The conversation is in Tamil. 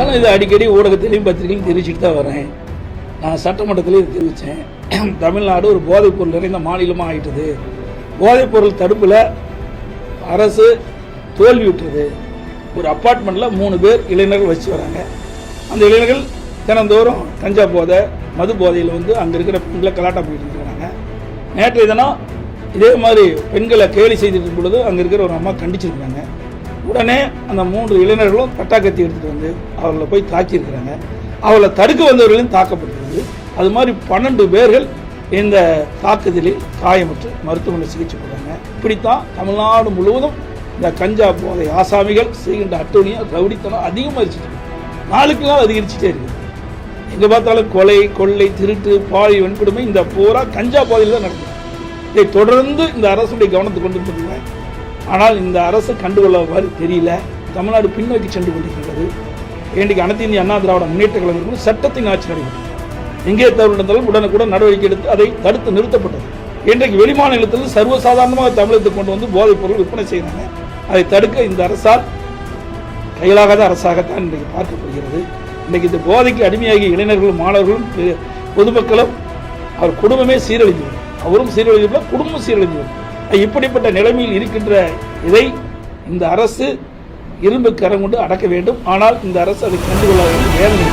ஆனால் இது அடிக்கடி ஊடகத்திலையும் பத்திரிகையும் தெரிவிச்சுட்டு தான் வரேன் நான் சட்டமன்றத்திலையும் தெரிவித்தேன் தமிழ்நாடு ஒரு போதைப்பொருள் நிறைந்த மாநிலமாக ஆகிட்டது போதைப்பொருள் தடுப்பில் அரசு தோல்வியுற்றது ஒரு அப்பார்ட்மெண்ட்டில் மூணு பேர் இளைஞர்கள் வச்சு வராங்க. அந்த இளைஞர்கள் தினந்தோறும் கஞ்சா போதை மது போதையில் வந்து அங்கே இருக்கிற பெண்களை கலாட்டா போயிட்டு இருக்கிறாங்க. நேற்றைய தினம் இதே மாதிரி பெண்களை கேலி செய்துட்டு இருக்கும் பொழுது அங்கே இருக்கிற ஒரு அம்மா கண்டிச்சிருக்கிறாங்க உடனே அந்த மூன்று இளைஞர்களும் பட்டாக்கத்தி எடுத்துகிட்டு வந்து அவர்களை போய் தாக்கியிருக்கிறாங்க. அவளை தடுக்க வந்தவர்களும் தாக்கப்பட்டிருக்கு அது மாதிரி பன்னெண்டு பேர்கள் இந்த தாக்குதலில் காயமுற்று மருத்துவமனை சிகிச்சை போடுறாங்க. இப்படித்தான் தமிழ்நாடு முழுவதும் இந்த கஞ்சா போதை ஆசாமிகள் செய்கின்ற அட்டூழியம் ரவுடித்தனம் அதிகமாகிடுச்சு நாளுக்கு நாள் அதிகரிச்சுட்டே இருக்குது. எங்கே பார்த்தாலும் கொலை கொள்ளை திருட்டு பாலி வன்கொடுமை இந்த பூரா கஞ்சா போதையில் தான் நடக்குது. இதை தொடர்ந்து இந்த அரசுடைய கவனத்துக்கு கொண்டு வந்துருக்கேன் ஆனால் இந்த அரசு கண்டுகொள்ளவாறு தெரியல. தமிழ்நாடு பின்னோக்கி சென்று கொண்டிருக்கிறது இன்றைக்கு அனைத்து இந்திய அண்ணா திராவிட முன்னேற்ற கழகம் சட்டத்தின் ஆட்சி நடைபெற்றது எங்கே தவறு நடந்தாலும் உடனுக்குடன் நடவடிக்கை எடுத்து அதை தடுத்து நிறுத்தப்பட்டது. இன்றைக்கு வெளிமாநிலத்தில் சர்வசாதாரணமாக தமிழகத்தை கொண்டு வந்து போதைப் பொருள் விற்பனை செய்கிறாங்க. அதை தடுக்க இந்த அரசால் கையிலாகாத அரசாகத்தான் இன்றைக்கு பார்க்கப்படுகிறது. இன்றைக்கு இந்த போதைக்கு அடிமையாகிய இளைஞர்களும் மாணவர்களும் பெ- பொதுமக்களும் அவர் குடும்பமே சீரழிந்து வரும். அவரும் சீரழிந்து குடும்பமும் குடும்பம் சீரழிந்து இப்படிப்பட்ட நிலைமையில் இருக்கின்ற இதை இந்த அரசு இரும்பு கரம் கொண்டு அடக்க வேண்டும். ஆனால் இந்த அரசு அதை கண்டுகொள்ள வேண்டும் வேதனை